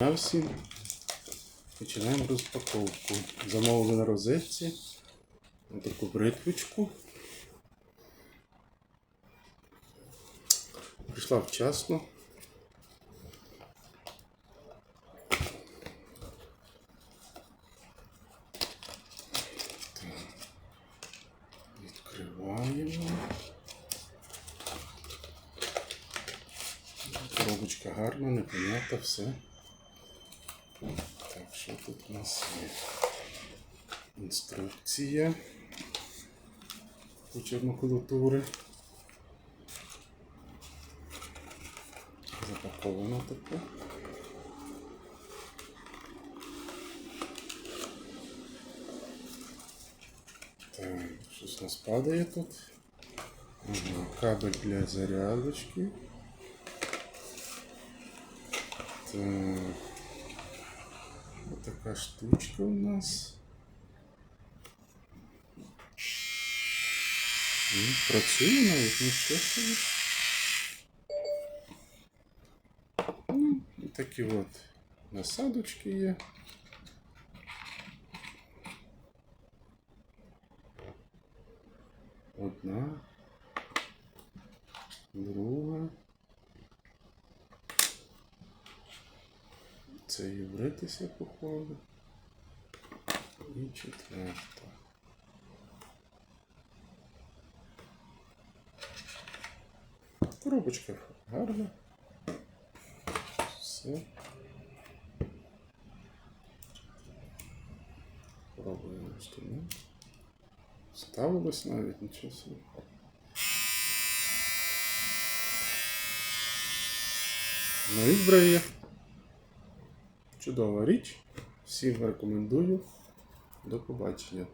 А всім починаємо розпаковку. Замовили на розетці таку бритвочку. Прийшла вчасно. Відкриваємо. Коробочка гарна, непонятна, все. Так, що тут у нас є? Інструкція. Куча макулатури. Запаковано таке. Так, щось у нас падає тут. Ага, кабель для зарядочки. Так. Ось така штучка у нас. М, Працює навіть, нічого собі. Ну, і такі от насадочки є. Одна. Друга. Це і вритися, походу. І четверта. Коробочка гарна. Все. Пробуємо остальне. Ставилось навіть нічого собі. Ну і зброя. Чудова річ. Всім рекомендую. До побачення.